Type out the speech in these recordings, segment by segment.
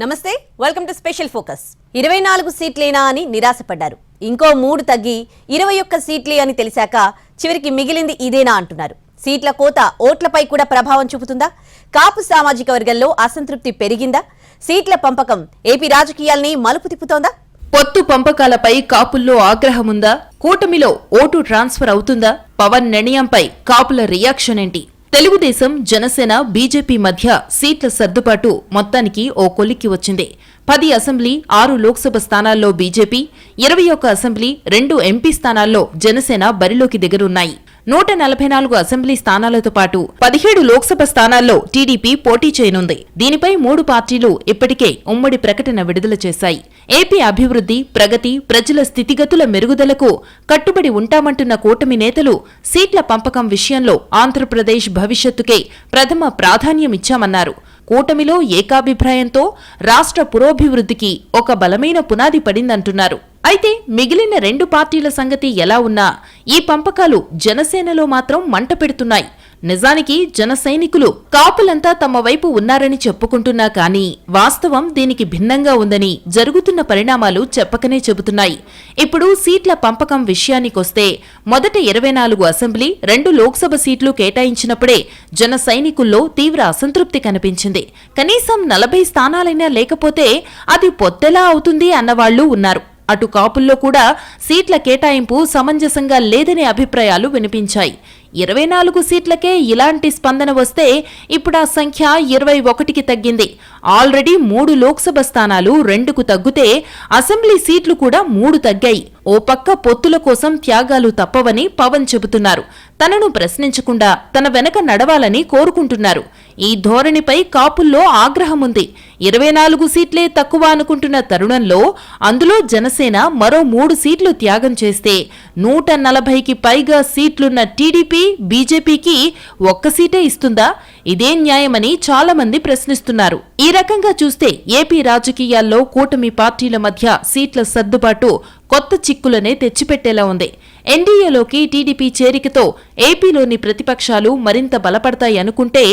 నమస్తే welcome to special focus ఇరవై నాలుగు సీట్లేనా అని నిరాశపడ్డారు. ఇంకో మూడు తగ్గి ఇరవై ఒక్క సీట్లే అని తెలిసాక చివరికి మిగిలింది ఇదేనా అంటున్నారు. సీట్ల కోత ఓట్లపై కూడా ప్రభావం చూపుతుందా? కాపు సామాజిక వర్గంలో అసంతృప్తి పెరిగిందా? సీట్ల పంపకం ఏపీ రాజకీయాల్ని మలుపు తిప్పుతోందా? పొత్తు పంపకాలపై కాపుల్లో ఆగ్రహముందా? కూటమిలో ఓటు ట్రాన్స్ఫర్ అవుతుందా? పవన్ నిర్ణయంపై కాపుల రియాక్షన్ ఏంటి తెలుగుదేశం జనసేన బీజేపీ మధ్య సీట్ల సర్దుబాటు మొత్తానికి ఓ కొలిక్కి వచ్చింది. పది అసెంబ్లీ ఆరు లోక్సభ స్థానాల్లో బీజేపీ ఇరవై ఒక్క అసెంబ్లీ రెండు ఎంపీ స్థానాల్లో జనసేన బరిలోకి దిగనున్నాయి. నూట నలభై నాలుగు అసెంబ్లీ స్థానాలతో పాటు పదిహేడు లోక్సభ స్థానాల్లో టీడీపీ పోటీ చేయనుంది. దీనిపై మూడు పార్టీలు ఇప్పటికే ఉమ్మడి ప్రకటన విడుదల చేశాయి. ఏపీ అభివృద్ధి ప్రగతి ప్రజల స్థితిగతుల మెరుగుదలకు కట్టుబడి ఉంటామంటున్న కూటమి నేతలు సీట్ల పంపకం విషయంలో ఆంధ్రప్రదేశ్ భవిష్యత్తుకే ప్రథమ ప్రాధాన్యమిచ్చామన్నారు. కూటమిలో ఏకాభిప్రాయంతో రాష్ట్ర పురోభివృద్ధికి ఒక బలమైన పునాది పడిందంటున్నారు. అయితే మిగిలిన రెండు పార్టీల సంగతి ఎలా ఉన్నా ఈ పంపకాలు జనసేనలో మాత్రం మంట పెడుతున్నాయి. నిజానికి జన సైనికులు కాపులంతా తమ వైపు ఉన్నారని చెప్పుకుంటున్నా కానీ వాస్తవం దీనికి భిన్నంగా ఉందని జరుగుతున్న పరిణామాలు చెప్పకనే చెబుతున్నాయి. ఇప్పుడు సీట్ల పంపకం విషయానికొస్తే మొదట ఇరవై నాలుగు అసెంబ్లీ రెండు లోక్సభ సీట్లు కేటాయించినప్పుడే జన సైనికుల్లో తీవ్ర అసంతృప్తి కనిపించింది. కనీసం నలభై స్థానాలైనా లేకపోతే అది పొత్తెలా అవుతుంది అన్నవాళ్ళు ఉన్నారు. అటు కాపుల్లో కూడా సీట్ల కేటాయింపు సమంజసంగా లేదనే అభిప్రాయాలు వినిపించాయి. ఇరవై నాలుగు సీట్లకే ఇలాంటి స్పందన వస్తే ఇప్పుడు ఆ సంఖ్య ఇరవై ఒకటికి తగ్గింది. ఆల్రెడీ మూడు లోక్సభ స్థానాలు రెండుకు తగ్గితే అసెంబ్లీ సీట్లు కూడా మూడు తగ్గాయి. ఓ పక్క పొత్తుల కోసం త్యాగాలు తప్పవని పవన్ చెబుతున్నారు. తనను ప్రశ్నించకుండా తన వెనక నడవాలని కోరుకుంటున్నారు. ఈ ధోరణిపై కాపుల్లో ఆగ్రహముంది ఇరవై నాలుగు సీట్లే తక్కువ అనుకుంటున్న తరుణంలో అందులో జనసేన మరో మూడు సీట్లు త్యాగం చేస్తే నూట నలభైకి పైగా సీట్లున్న టీడీపీ బీజేపీకి ఒక్క సీటే ఇస్తుందా? ఇదే న్యాయమని చాలామంది ప్రశ్నిస్తున్నారు. ఈ రకంగా చూస్తే ఏపీ రాజకీయాల్లో కూటమి పార్టీల మధ్య సీట్ల సర్దుబాటు కొత్త చిక్కులనే తెచ్చిపెట్టేలా ఉంది. ఎన్డీఏలోకి టీడీపీ చేరికతో ఏపీలోని ప్రతిపక్షాలు మరింత బలపడతాయి అనుకుంటే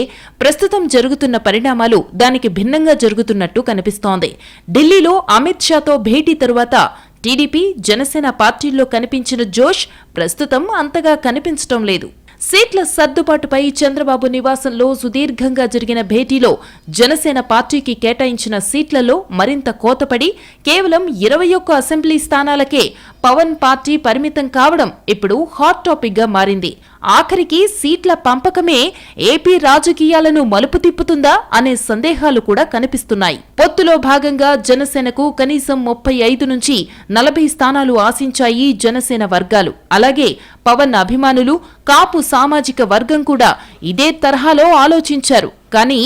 ప్రస్తుతం జరుగుతున్న పరిణామాలు దానికి భిన్నంగా జరుగుతున్నట్టు కనిపిస్తోంది. ఢిల్లీలో అమిత్ షాతో భేటీ తరువాత టీడీపీ జనసేన పార్టీల్లో కనిపించిన జోష్ ప్రస్తుతం అంతగా కనిపించటం లేదు. సీట్ల సర్దుబాటుపై చంద్రబాబు నివాసంలో సుదీర్ఘంగా జరిగిన భేటీలో జనసేన పార్టీకి కేటాయించిన సీట్లలో మరింత కోతపడి కేవలం ఇరవై ఒక్క అసెంబ్లీ స్థానాలకే పవన్ పార్టీ పరిమితం కావడం ఇప్పుడు హాట్ టాపిక్గా మారింది. ఆఖరికి సీట్ల పంపకమే ఏపీ రాజకీయాలను మలుపు తిప్పుతుందా అనే సందేహాలు కూడా కనిపిస్తున్నాయి. పొత్తులో భాగంగా జనసేనకు కనీసం ముప్పై ఐదు నుంచి నలభై స్థానాలు ఆశించాయి జనసేన వర్గాలు. అలాగే పవన్ అభిమానులు కాపు సామాజిక వర్గం కూడా ఇదే తరహాలో ఆలోచించారు. కానీ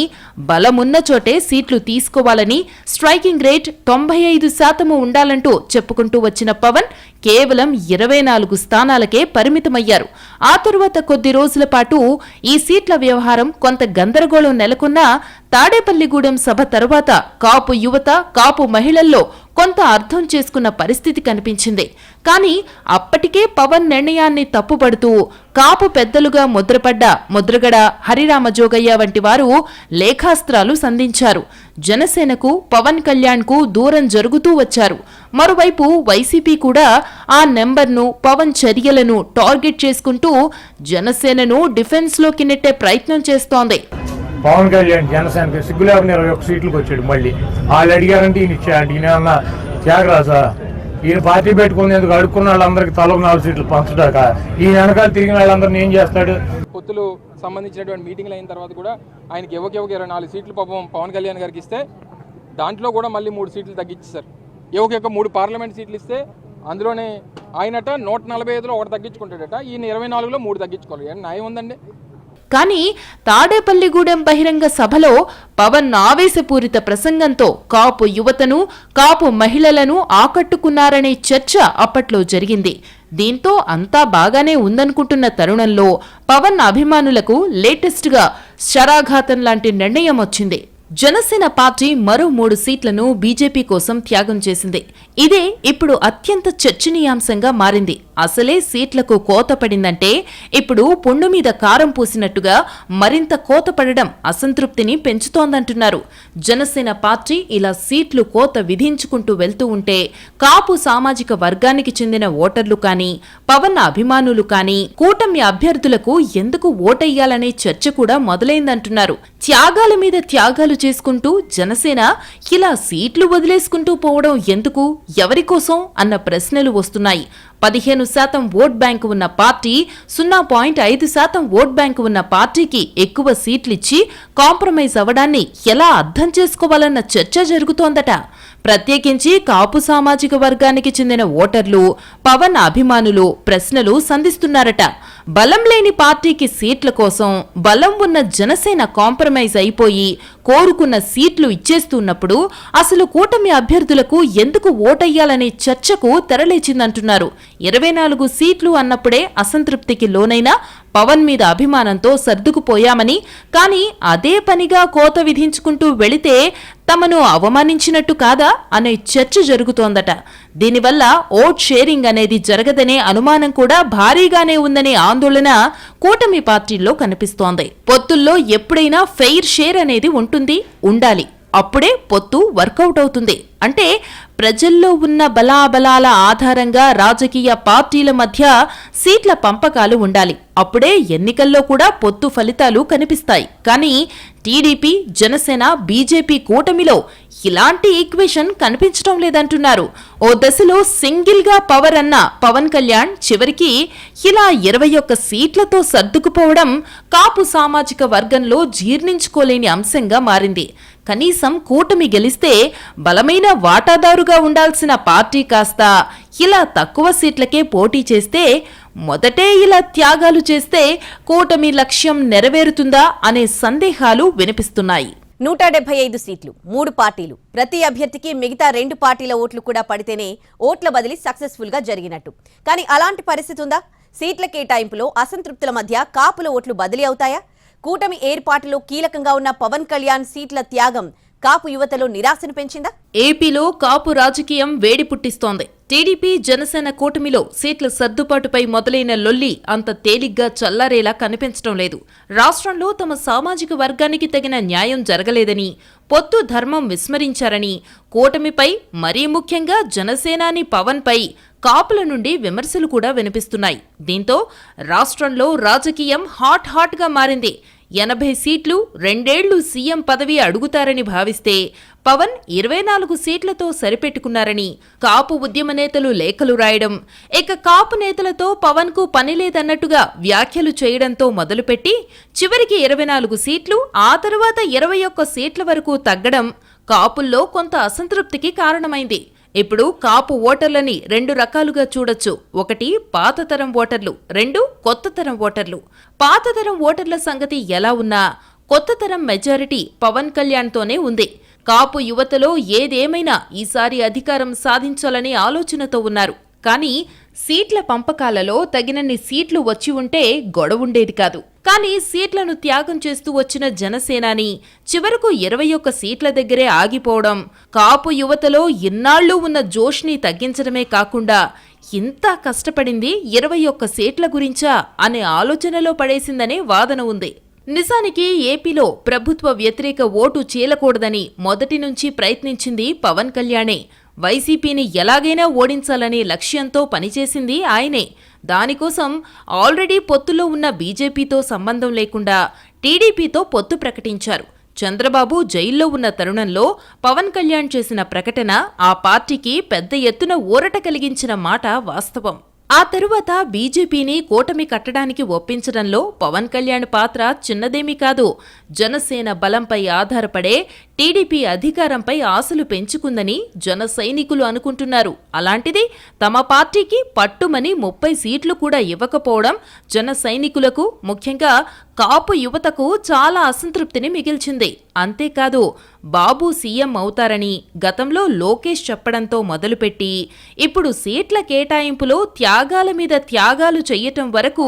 బలమున్న చోటే సీట్లు తీసుకోవాలని స్ట్రైకింగ్ రేట్ తొంభై ఐదు శాతము ఉండాలంటూ చెప్పుకుంటూ వచ్చిన పవన్ కేవలం ఇరవై నాలుగు స్థానాలకే పరిమితమయ్యారు. ఆ తరువాత కొద్ది రోజుల పాటు ఈ సీట్ల వ్యవహారం కొంత గందరగోళం నెలకొన్నా తాడేపల్లిగూడెం సభ తరువాత కాపు యువత కాపు మహిళల్లో కొంత అర్థం చేసుకున్న పరిస్థితి కనిపించింది. కానీ అప్పటికే పవన్ నిర్ణయాన్ని తప్పుపడుతూ కాపు పెద్దలుగా ముద్రపడ్డ ముద్రగడ హరిరామ జోగయ్య వంటి వారు లేఖాస్త్రాలు సంధించారు. జనసేనకు పవన్ కళ్యాణ్కు దూరం జరుగుతూ వచ్చారు. మరోవైపు వైసీపీ కూడా ఆ నెంబర్ను పవన్ చర్యలను టార్గెట్ చేసుకుంటూ జనసేనను డిఫెన్స్లోకి నెట్టే ప్రయత్నం చేస్తోంది. పవన్ కళ్యాణ్ జనసేనకి సిగ్గు లేకుండా ఇరవై ఒక్క సీట్లకు వచ్చాడు మళ్ళీ. వాళ్ళు అడిగారంటే ఈయన ఇచ్చాడు ఈయన అన్న త్యాగరాజా? ఈయన పార్టీ పెట్టుకునేందుకు అడుక్కున్న వాళ్ళందరికీ తలకు నాలుగు సీట్లు పంచడాక. ఈయన వెనకాల తిరిగిన వాళ్ళందరినీ ఏం చేస్తాడు? పొత్తులు సంబంధించినటువంటి మీటింగ్లు అయిన తర్వాత కూడా ఆయనకి ఎవరికి ఎవరికి ఇరవై నాలుగు సీట్లు పాపం పవన్ కళ్యాణ్ గారికి ఇస్తే దాంట్లో కూడా మళ్ళీ మూడు సీట్లు తగ్గించేశారు ఎవరికి యొక్క మూడు పార్లమెంట్ సీట్లు ఇస్తే అందులోనే ఆయనట నూట నలభై ఐదులో ఒకటి తగ్గించుకుంటాడట. ఈయన ఇరవై నాలుగులో మూడు తగ్గించుకోవాలి. ఏం న్యాయం ఉందండి? కానీ తాడేపల్లిగూడెం బహిరంగ సభలో పవన్ ఆవేశపూరిత ప్రసంగంతో కాపు యువతను కాపు మహిళలను ఆకట్టుకున్నారనే చర్చ అప్పట్లో జరిగింది. దీంతో అంతా బాగానే ఉందనుకుంటున్న తరుణంలో పవన్ అభిమానులకు లేటెస్ట్గా శరాఘాతం లాంటి నిర్ణయం వచ్చింది. జనసేన పార్టీ మరో మూడు సీట్లను బీజేపీ కోసం త్యాగం చేసింది. ఇదే ఇప్పుడు అత్యంత చర్చనీయాంశంగా మారింది. అసలే సీట్లకు కోత పడిందంటే ఇప్పుడు పుండు మీద కారం పూసినట్టుగా మరింత కోత పడడం అసంతృప్తిని పెంచుతోందంటున్నారు. జనసేన పార్టీ ఇలా సీట్లు కోత విధించుకుంటూ వెళ్తూ ఉంటే కాపు సామాజిక వర్గానికి చెందిన ఓటర్లు కానీ పవన్ అభిమానులు కానీ కూటమి అభ్యర్థులకు ఎందుకు ఓటెయ్యాలనే చర్చ కూడా మొదలైందంటున్నారు. త్యాగాల మీద త్యాగాలు చేసుకుంటూ జనసేన ఇలా సీట్లు వదిలేసుకుంటూ పోవడం ఎందుకు? ఎవరి కోసం అన్న ప్రశ్నలు వస్తున్నాయి. పదిహేను శాతం ఓట్ బ్యాంకు ఉన్న పార్టీ సున్నా పాయింట్ ఐదు శాతం ఓట్ బ్యాంకు ఉన్న పార్టీకి ఎక్కువ సీట్లిచ్చి కాంప్రమైజ్ అవ్వడాన్ని ఎలా అర్థం చేసుకోవాలన్న చర్చ జరుగుతోందట. ప్రత్యేకించి కాపు సామాజిక వర్గానికి చెందిన ఓటర్లు పవన్ అభిమానులు ప్రశ్నలు సంధిస్తున్నారట. బలం లేని పార్టీకి సీట్ల కోసం బలం ఉన్న జనసేన కాంప్రమైజ్ అయిపోయి కోరుకున్న సీట్లు ఇచ్చేస్తున్నప్పుడు అసలు కూటమి అభ్యర్థులకు ఎందుకు ఓటయ్యాలనే చర్చకు తెరలేచిందంటున్నారు ఇరవై నాలుగు సీట్లు అన్నప్పుడే అసంతృప్తికి లోనైన పవన్ మీద అభిమానంతో సర్దుకుపోయామని కానీ అదే పనిగా కోత విధించుకుంటూ వెళితే తమను అవమానించినట్టు కాదా అనే చర్చ జరుగుతోందట. దీనివల్ల ఓట్ షేరింగ్ అనేది జరగదనే అనుమానం కూడా భారీగానే ఉందనే ఆందోళన కూటమి పార్టీల్లో కనిపిస్తోంది. పొత్తుల్లో ఎప్పుడైనా ఫెయిర్ షేర్ అనేది ఉంటుంది ఉండాలి. అప్పుడే పొత్తు వర్కౌట్ అవుతుంది. అంటే ప్రజల్లో ఉన్న బలాబలాల ఆధారంగా రాజకీయ పార్టీల మధ్య సీట్ల పంపకాలు ఉండాలి. అప్పుడే ఎన్నికల్లో కూడా పొత్తు ఫలితాలు కనిపిస్తాయి. కానీ టీడీపీ జనసేన బీజేపీ కూటమిలో ఇలాంటి ఈక్వేషన్ కనిపించడం లేదంటున్నారు. ఓ దశలో సింగిల్గా పవర్ అన్న పవన్ కళ్యాణ్ చివరికి ఇలా ఇరవై ఒక్క సీట్లతో సర్దుకుపోవడం కాపు సామాజిక వర్గంలో జీర్ణించుకోలేని అంశంగా మారింది. కనీసం కూటమి గెలిస్తే బలమైన వాటాదారుగా ఉండాల్సిన పార్టీ కాస్త ఇలా తక్కువ సీట్లకే పోటీ చేస్తే మొదటే ఇలా త్యాగాలు చేస్తే కూటమి లక్ష్యం నెరవేరుతుందా అనే సందేహాలు వినిపిస్తున్నాయి. నూట డెబ్బై ఐదు సీట్లు మూడు పార్టీలు. ప్రతి అభ్యర్థికి మిగతా రెండు పార్టీల ఓట్లు కూడా పడితేనే ఓట్ల బదిలీ సక్సెస్ఫుల్గా జరిగినట్టు. కానీ అలాంటి పరిస్థితి ఉందా? సీట్ల కేటాయింపులో అసంతృప్తుల మధ్య కాపుల ఓట్లు బదిలీ అవుతాయా? కూటమి ఏర్పాటులో కీలకంగా ఉన్న పవన్ కళ్యాణ్ సీట్ల త్యాగం కాపు యువతలో నిరాశను పెంచిందా? ఏపీలో కాపు రాజకీయం వేడి పుట్టిస్తోంది టీడీపీ జనసేన కూటమిలో సీట్ల సర్దుబాటుపై మొదలైన లొల్లి అంత తేలిగ్గా చల్లారేలా కనిపించడం లేదు. రాష్ట్రంలో తమ సామాజిక వర్గానికి తగిన న్యాయం జరగలేదని పొత్తు ధర్మం విస్మరించారని కూటమిపై మరీ ముఖ్యంగా జనసేనాని పవన్పై కాపుల నుండి విమర్శలు కూడా వినిపిస్తున్నాయి. దీంతో రాష్ట్రంలో రాజకీయం హాట్ హాట్గా మారింది. ఎనభై సీట్లు రెండేళ్ళు సీఎం పదవి అడుగుతారని భావిస్తే పవన్ ఇరవై నాలుగు సీట్లతో సరిపెట్టుకున్నారని కాపు ఉద్యమ నేతలు లేఖలు రాయడం ఇక కాపు నేతలతో పవన్కు పని లేదన్నట్టుగా వ్యాఖ్యలు చేయడంతో మొదలుపెట్టి చివరికి ఇరవై నాలుగు సీట్లు ఆ తరువాత ఇరవై ఒక్క సీట్ల వరకు తగ్గడం కాపుల్లో కొంత అసంతృప్తికి కారణమైంది. ఇప్పుడు కాపు ఓటర్లని రెండు రకాలుగా చూడొచ్చు. ఒకటి పాత తరం ఓటర్లు. రెండు కొత్త తరం ఓటర్లు. పాత తరం ఓటర్ల సంగతి ఎలా ఉన్నా కొత్త తరం మెజారిటీ పవన్ కళ్యాణ్తోనే ఉంది. కాపు యువతలో ఏదేమైనా ఈసారి అధికారం సాధించాలనే ఆలోచనతో ఉన్నారు. కానీ సీట్ల పంపకాలలో తగినన్ని సీట్లు వచ్చి ఉంటే గొడవుండేది కాదు. కానీ సీట్లను త్యాగం చేస్తూ వచ్చిన జనసేనాని చివరకు ఇరవై ఒక్క సీట్ల దగ్గరే ఆగిపోవడం కాపు యువతలో ఇన్నాళ్ళు ఉన్న జోష్ని తగ్గించడమే కాకుండా ఇంత కష్టపడింది ఇరవై ఒక్క సీట్ల గురించా అనే ఆలోచనలో పడేసిందనే వాదన ఉంది. నిజానికి ఏపీలో ప్రభుత్వ వ్యతిరేక ఓటు చీలకూడదని మొదటి నుంచి ప్రయత్నించింది పవన్ కళ్యాణే. వైసీపీని ఎలాగైనా ఓడించాలనే లక్ష్యంతో పనిచేసింది ఆయనే. దానికోసం ఆల్రెడీ పొత్తులో ఉన్న బీజేపీతో సంబంధం లేకుండా టీడీపీతో పొత్తు ప్రకటించారు. చంద్రబాబు జైల్లో ఉన్న తరుణంలో పవన్ కళ్యాణ్ చేసిన ప్రకటన ఆ పార్టీకి పెద్ద ఎత్తున ఊరట కలిగించిన మాట వాస్తవం. ఆ తరువాత బీజేపీని కూటమి కట్టడానికి ఒప్పించడంలో పవన్ కళ్యాణ్ పాత్ర చిన్నదేమీ కాదు. జనసేన బలంపై ఆధారపడే టీడీపీ అధికారంపై ఆశలు పెంచుకుందని జన సైనికులు అనుకుంటున్నారు. అలాంటిది తమ పార్టీకి పట్టుమని ముప్పై సీట్లు కూడా ఇవ్వకపోవడం జన సైనికులకు ముఖ్యంగా కాపు యువతకు చాలా అసంతృప్తిని మిగిల్చింది. అంతేకాదు బాబు సీఎం అవుతారని గతంలో లోకేష్ చెప్పడంతో మొదలుపెట్టి ఇప్పుడు సీట్ల కేటాయింపులో త్యాగాల మీద త్యాగాలు చెయ్యటం వరకు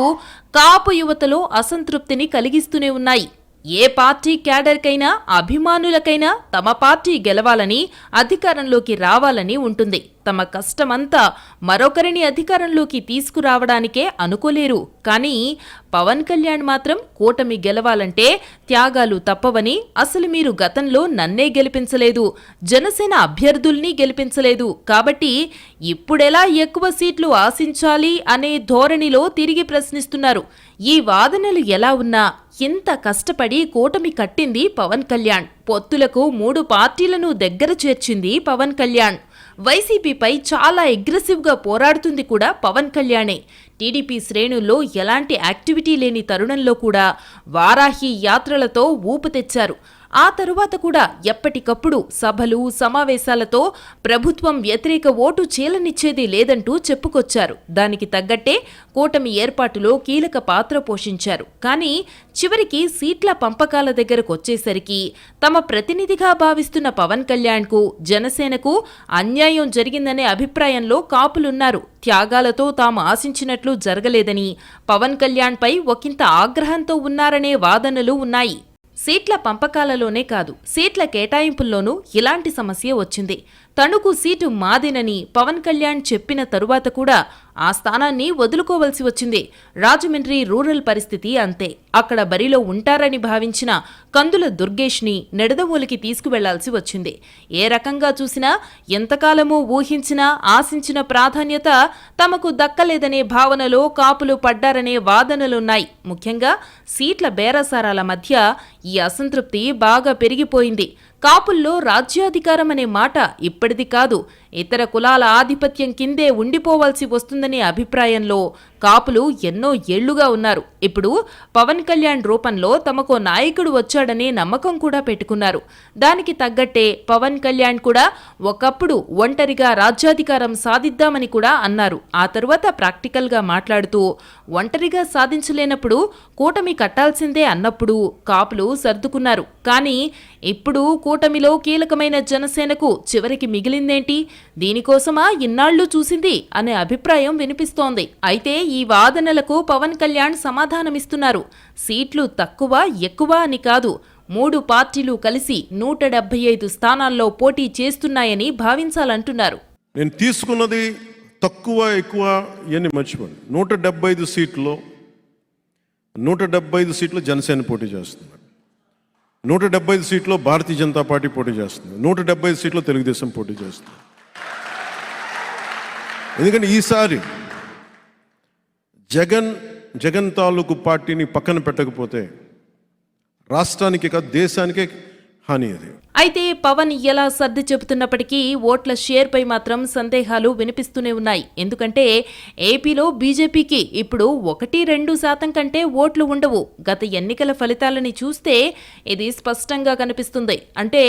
కాపు యువతలో అసంతృప్తిని కలిగిస్తూనే ఉన్నాయి. ఏ పార్టీ క్యాడర్కైనా అభిమానులకైనా తమ పార్టీ గెలవాలని అధికారంలోకి రావాలని ఉంటుంది. తమ కష్టమంతా మరొకరిని అధికారంలోకి తీసుకురావడానికే అనుకోలేరు. కానీ పవన్ కళ్యాణ్ మాత్రం కూటమి గెలవాలంటే త్యాగాలు తప్పవని అసలు మీరు గతంలో నన్నే గెలిపించలేదు. జనసేన అభ్యర్థుల్ని గెలిపించలేదు. కాబట్టి ఇప్పుడెలా ఎక్కువ సీట్లు ఆశించాలి అనే ధోరణిలో తిరిగి ప్రశ్నిస్తున్నారు. ఈ వాదనలు ఎలా ఉన్నా ఇంత కష్టపడి కూటమి కట్టింది పవన్ కళ్యాణ్. పొత్తులకు మూడు పార్టీలను దగ్గర చేర్చింది పవన్ కళ్యాణ్. వైసీపీపై చాలా అగ్రెసివ్గా పోరాడుతుంది కూడా పవన్ కళ్యాణే. టీడీపీ శ్రేణుల్లో ఎలాంటి యాక్టివిటీ లేని తరుణంలో కూడా వారాహి యాత్రలతో ఊపు తెచ్చారు. ఆ తరువాత కూడా ఎప్పటికప్పుడు సభలు సమావేశాలతో ప్రభుత్వం వ్యతిరేక ఓటు చీలనిచ్చేది లేదంటూ చెప్పుకొచ్చారు. దానికి తగ్గట్టే కూటమి ఏర్పాటులో కీలక పాత్ర పోషించారు. కానీ చివరికి సీట్ల పంపకాల దగ్గరకు వచ్చేసరికి తమ ప్రతినిధిగా భావిస్తున్న పవన్ కళ్యాణ్కు జనసేనకు అన్యాయం జరిగిందనే అభిప్రాయంలో కాపులున్నారు. త్యాగాలతో తాము ఆశించినట్లు జరగలేదని పవన్ కళ్యాణ్పై ఒకంత ఆగ్రహంతో ఉన్నారనే వాదనలు ఉన్నాయి. సీట్ల పంపకాలలోనే కాదు సీట్ల కేటాయింపుల్లోనూ ఇలాంటి సమస్య వచ్చింది. తణుకు సీటు మాదినని పవన్ కళ్యాణ్ చెప్పిన తరువాత కూడా ఆ స్థానాన్ని వదులుకోవలసి వచ్చింది. రాజమండ్రి రూరల్ పరిస్థితి అంతే. అక్కడ బరిలో ఉంటారని భావించిన కందుల దుర్గేష్ని నెడదవోలికి తీసుకువెళ్ళాల్సి వచ్చింది. ఏ రకంగా చూసినా ఎంతకాలమూ ఊహించినా ఆశించిన ప్రాధాన్యత తమకు దక్కలేదనే భావనలో కాపులు పడ్డారనే వాదనలున్నాయి. ముఖ్యంగా సీట్ల బేరసారాల మధ్య ఈ అసంతృప్తి బాగా పెరిగిపోయింది. కాపుల్లో రాజ్యాధికారం అనే మాట ఇప్పటిది కాదు. ఇతర కులాల ఆధిపత్యం కిందే ఉండిపోవాల్సి వస్తుందనే అభిప్రాయంలో కాపులు ఎన్నో ఏళ్ళుగా ఉన్నారు. ఇప్పుడు పవన్ కళ్యాణ్ రూపంలో తమకు నాయకుడు వచ్చాడనే నమ్మకం కూడా పెట్టుకున్నారు. దానికి తగ్గట్టే పవన్ కళ్యాణ్ కూడా ఒకప్పుడు ఒంటరిగా రాజ్యాధికారం సాధిద్దామని కూడా అన్నారు. ఆ తరువాత ప్రాక్టికల్గా మాట్లాడుతూ ఒంటరిగా సాధించలేనప్పుడు కూటమి కట్టాల్సిందే అన్నప్పుడు కాపులు సర్దుకున్నారు. కానీ ఇప్పుడు కూటమిలో కీలకమైన జనసేనకు చివరికి మిగిలిందేంటి? దీనికోసమా ఇన్నాళ్ళు చూసింది? అనే అభిప్రాయం వినిపిస్తోంది. అయితే ఈ వాదనలకు పవన్ కళ్యాణ్ సమాధానమిస్తున్నారు. సీట్లు తక్కువ ఎక్కువ అని కాదు. మూడు పార్టీలు కలిసి నూట డెబ్బై ఐదు స్థానాల్లో పోటీ చేస్తున్నాయని భావించాలంటున్నారు. నేను తీసుకున్నది తక్కువ ఎక్కువ ఇవన్నీ మర్చిపోండి నూట డెబ్బై ఐదు సీట్లో నూట డెబ్బై ఐదు సీట్లు జనసేన పోటీ చేస్తుంది. నూట డెబ్బై ఐదు సీట్లో భారతీయ జనతా పార్టీ పోటీ చేస్తుంది. నూట డెబ్బై ఐదు సీట్లో తెలుగుదేశం పోటీ చేస్తుంది. ఎందుకంటే ఈసారి జగన్ జగన్ తాలూకు పార్టీని పక్కన పెట్టకపోతే రాష్ట్రానికి కాదు దేశానికే హాని అది. అయితే పవన్ ఎలా సర్ది చెబుతున్నప్పటికీ ఓట్ల షేర్పై మాత్రం సందేహాలు వినిపిస్తూనే ఉన్నాయి. ఎందుకంటే ఏపీలో బీజేపీకి ఇప్పుడు ఒకటి రెండు శాతం కంటే ఓట్లు ఉండవు. గత ఎన్నికల ఫలితాలని చూస్తే ఇది స్పష్టంగా కనిపిస్తుంది. అంటే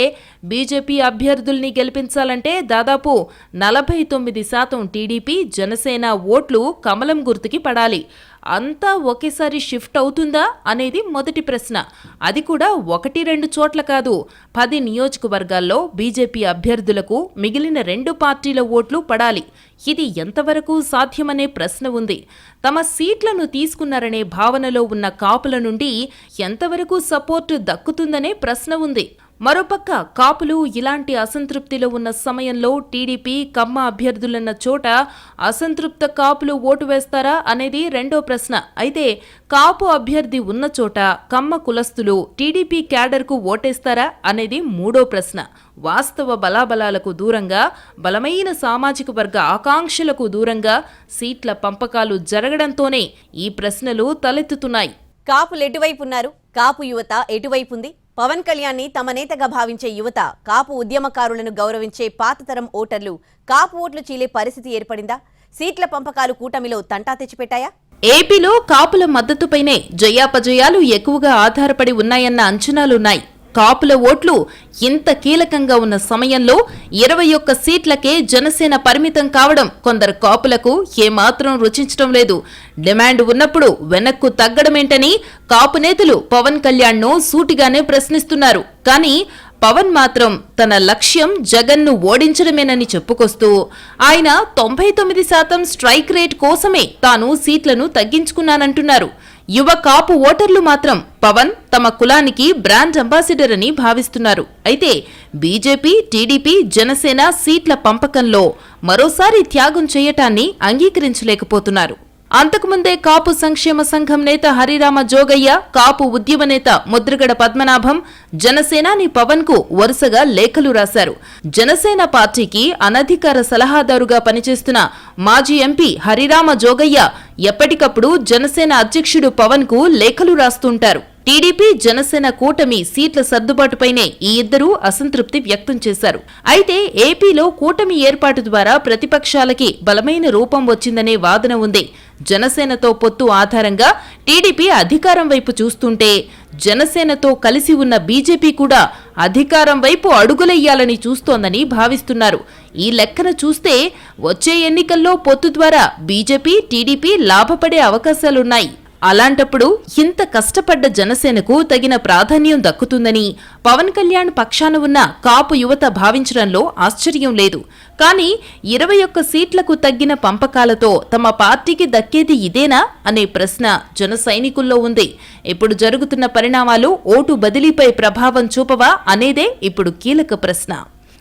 బీజేపీ అభ్యర్థుల్ని గెలిపించాలంటే దాదాపు నలభై తొమ్మిది శాతం టీడీపీ జనసేన ఓట్లు కమలం గుర్తుకి పడాలి. అంతా ఒకేసారి షిఫ్ట్ అవుతుందా అనేది మొదటి ప్రశ్న. అది కూడా ఒకటి రెండు చోట్ల కాదు. పది నియోజకవర్గాల్లో బీజేపీ అభ్యర్థులకు మిగిలిన రెండు పార్టీల ఓట్లు పడాలి. ఇది ఎంతవరకు సాధ్యమనే ప్రశ్న ఉంది. తమ సీట్లను తీసుకున్నారనే భావనలో ఉన్న కాపుల నుండి ఎంతవరకు సపోర్టు దక్కుతుందనే ప్రశ్న ఉంది. మరోపక్క కాపులు ఇలాంటి అసంతృప్తిలో ఉన్న సమయంలో టీడీపీ కమ్మ అభ్యర్థులన్న చోట అసంతృప్త కాపులు ఓటు వేస్తారా అనేది రెండో ప్రశ్న. అయితే కాపు అభ్యర్థి ఉన్న చోట కమ్మ కులస్తులు టీడీపీ క్యాడర్కు ఓటేస్తారా అనేది మూడో ప్రశ్న. వాస్తవ బలాబలాలకు దూరంగా బలమైన సామాజిక వర్గ ఆకాంక్షలకు దూరంగా సీట్ల పంపకాలు జరగడంతోనే ఈ ప్రశ్నలు తలెత్తుతున్నాయి. కాపులు ఎటువైపు ఉన్నారు? కాపు యువత ఎటువైపు ఉంది? పవన్ కళ్యాణ్ని తమ నేతగా భావించే యువత కాపు ఉద్యమకారులను గౌరవించే పాతతరం ఓటర్లు కాపు ఓట్లు చీలే పరిస్థితి ఏర్పడిందా? సీట్ల పంపకాలు కూటమిలో తంటా తెచ్చిపెట్టాయా? ఏపీలో కాపుల మద్దతుపైనే జయాపజయాలు ఎక్కువగా ఆధారపడి ఉన్నాయన్న అంచనాలున్నాయి. కాపుల ఓట్లు ఇంత కీలకంగా ఉన్న సమయంలో ఇరవై ఒక్క సీట్లకే జనసేన పరిమితం కావడం కొందరు కాపులకు ఏమాత్రం రుచించడం లేదు. డిమాండ్ ఉన్నప్పుడు వెనక్కు తగ్గడమేంటని కాపు నేతలు పవన్ కళ్యాణ్ను సూటిగానే ప్రశ్నిస్తున్నారు. కానీ పవన్ మాత్రం తన లక్ష్యం జగన్ను ఓడించడమేనని చెప్పుకొస్తూ ఆయన తొంభై తొమ్మిది శాతం స్ట్రైక్ రేట్ కోసమే తాను సీట్లను తగ్గించుకున్నానంటున్నారు. యువ కాపు ఓటర్లు మాత్రం పవన్ తమ కులానికి బ్రాండ్ అంబాసిడర్ అని భావిస్తున్నారు. అయితే బీజేపీ టీడీపీ జనసేన సీట్ల పంపకంలో మరోసారి త్యాగం చేయటాన్ని అంగీకరించలేకపోతున్నారు. అంతకుముందే కాపు సంక్షేమ సంఘం నేత హరిరామ జోగయ్య కాపు ఉద్యమ నేత ముద్రగడ పద్మనాభం జనసేనాని పవన్కు వరుసగా లేఖలు రాశారు. జనసేన పార్టీకి అనధికార సలహాదారుగా పనిచేస్తున్న మాజీ ఎంపీ హరిరామ జోగయ్య ఎప్పటికప్పుడు జనసేన అధ్యక్షుడు పవన్కు లేఖలు రాస్తుంటారు. టీడీపీ జనసేన కూటమి సీట్ల సర్దుబాటుపైనే ఈ ఇద్దరూ అసంతృప్తి వ్యక్తం చేశారు. అయితే ఏపీలో కూటమి ఏర్పాటు ద్వారా ప్రతిపక్షాలకి బలమైన రూపం వచ్చిందనే వాదన ఉంది. జనసేనతో పొత్తు ఆధారంగా టీడీపీ అధికారం వైపు చూస్తుంటే జనసేనతో కలిసి ఉన్న బీజేపీ కూడా అధికారం వైపు అడుగులెయ్యాలని చూస్తోందని భావిస్తున్నారు. ఈ లెక్కన చూస్తే వచ్చే ఎన్నికల్లో పొత్తు ద్వారా బీజేపీ టీడీపీ లాభపడే అవకాశాలున్నాయి. అలాంటప్పుడు ఇంత కష్టపడ్డ జనసేనకు తగిన ప్రాధాన్యం దక్కుతుందని పవన్ కళ్యాణ్ పక్షాన ఉన్న కాపు యువత భావించడంలో ఆశ్చర్యం లేదు. కానీ ఇరవై ఒక్క సీట్లకు తగ్గిన పంపకాలతో తమ పార్టీకి దక్కేది ఇదేనా అనే ప్రశ్న జన సైనికుల్లో ఉంది. ఇప్పుడు జరుగుతున్న పరిణామాలు ఓటు బదిలీపై ప్రభావం చూపవా అనేదే ఇప్పుడు కీలక ప్రశ్న.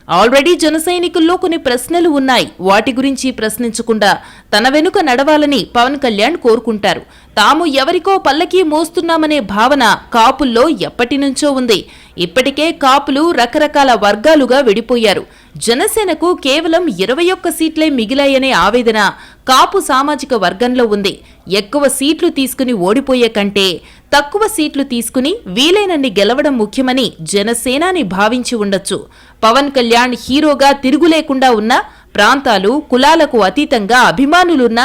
ఆల్రెడీ జన సైనికుల్లో కొన్ని ప్రశ్నలు ఉన్నాయి. వాటి గురించి ప్రశ్నించకుండా తన వెనుక నడవాలని పవన్ కళ్యాణ్ కోరుకుంటారు. తాము ఎవరికో పల్లకీ మోస్తున్నామనే భావన కాపుల్లో ఎప్పటినుంచో ఉంది. ఇప్పటికే కాపులు రకరకాల వర్గాలుగా విడిపోయారు. జనసేనకు కేవలం ఇరవై ఒక్క సీట్లే మిగిలాయనే ఆవేదన కాపు సామాజిక వర్గంలో ఉంది. ఎక్కువ సీట్లు తీసుకుని ఓడిపోయే కంటే తక్కువ సీట్లు తీసుకుని వీలైనన్ని గెలవడం ముఖ్యమని జనసేనాని భావించి ఉండొచ్చు. పవన్ కళ్యాణ్ హీరోగా తిరుగులేకుండా ఉన్న ప్రాంతాలు కులాలకు అతీతంగా అభిమానులున్న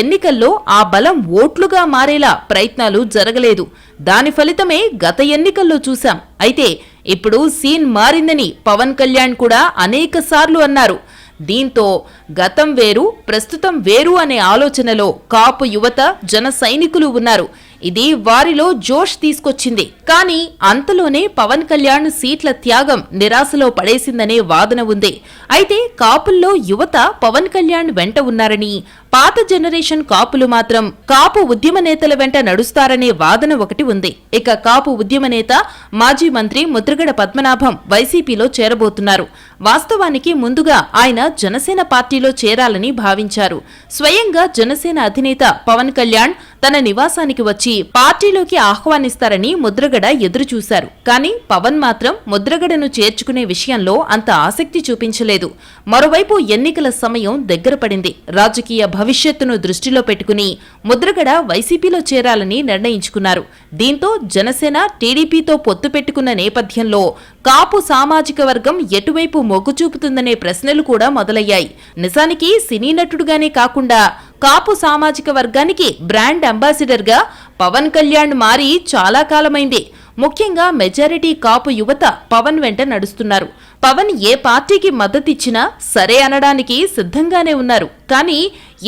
ఎన్నికల్లో ఆ బలం ఓట్లుగా మారేలా ప్రయత్నాలు జరగలేదు. దాని ఫలితమే గత ఎన్నికల్లో చూశాం. అయితే ఇప్పుడు సీన్ మారిందని పవన్ కళ్యాణ్ కూడా అనేకసార్లు అన్నారు. దీంతో గతం వేరు ప్రస్తుతం వేరు అనే ఆలోచనలో కాపు యువత జన సైనికులు ఉన్నారు. ఇది వారిలో జోష్ తీసుకొచ్చింది. కానీ అంతలోనే పవన్ కళ్యాణ్ సీట్ల త్యాగం నిరాశలో పడేసిందనే వాదన ఉంది. అయితే కాపుల్లో యువత పవన్ కళ్యాణ్ వెంట ఉన్నారని పాత జనరేషన్ కాపులు మాత్రం కాపు ఉద్యమ నేతల వెంట నడుస్తారనే వాదన ఒకటి ఉంది. ఇక కాపు ఉద్యమ నేత మాజీ మంత్రి ముద్రగడ పద్మనాభం వైసీపీలో చేరబోతున్నారు. వాస్తవానికి ముందుగా ఆయన జనసేన పార్టీలో చేరాలని భావించారు. స్వయంగా జనసేన అధినేత పవన్ కళ్యాణ్ తన నివాసానికి వచ్చి పార్టీలోకి ఆహ్వానిస్తారని ముద్రగడ ఎదురుచూశారు. కానీ పవన్ మాత్రం ముద్రగడను చేర్చుకునే విషయంలో అంత ఆసక్తి చూపించలేదు. మరోవైపు ఎన్నికల సమయం దగ్గర పడింది. రాజకీయ భవిష్యత్తును దృష్టిలో పెట్టుకుని ముద్రగడ వైసీపీలో చేరాలని నిర్ణయించుకున్నారు. దీంతో జనసేన టీడీపీతో పొత్తు పెట్టుకున్న నేపథ్యంలో కాపు సామాజిక వర్గం ఎటువైపు మొగ్గు చూపుతుందనే ప్రశ్నలు కూడా మొదలయ్యాయి. నిజానికి సినీ నటుడుగానే కాకుండా కాపు సామాజిక వర్గానికి బ్రాండ్ అంబాసిడర్గా పవన్ కళ్యాణ్ మారి చాలా కాలమైంది. ముఖ్యంగా మెజారిటీ కాపు యువత పవన్ వెంట నడుస్తున్నారు. పవన్ ఏ పార్టీకి మద్దతిచ్చినా సరే అనడానికి సిద్ధంగానే ఉన్నారు. కానీ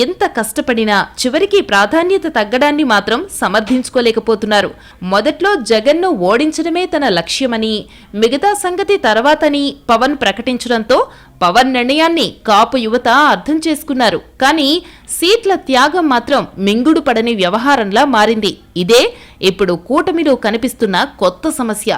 ఎంత కష్టపడినా చివరికి ప్రాధాన్యత తగ్గడాన్ని మాత్రం సమర్థించుకోలేకపోతున్నారు. మొదట్లో జగన్ను ఓడించడమే తన లక్ష్యమని మిగతా సంగతి తర్వాతని పవన్ ప్రకటించడంతో పవన్ నిర్ణయాన్ని కాపు యువత అర్థం చేసుకున్నారు. కానీ సీట్ల త్యాగం మాత్రం మింగుడు పడని వ్యవహారంలా మారింది. ఇదే ఇప్పుడు కూటమిలో కనిపిస్తున్న కొత్త సమస్య.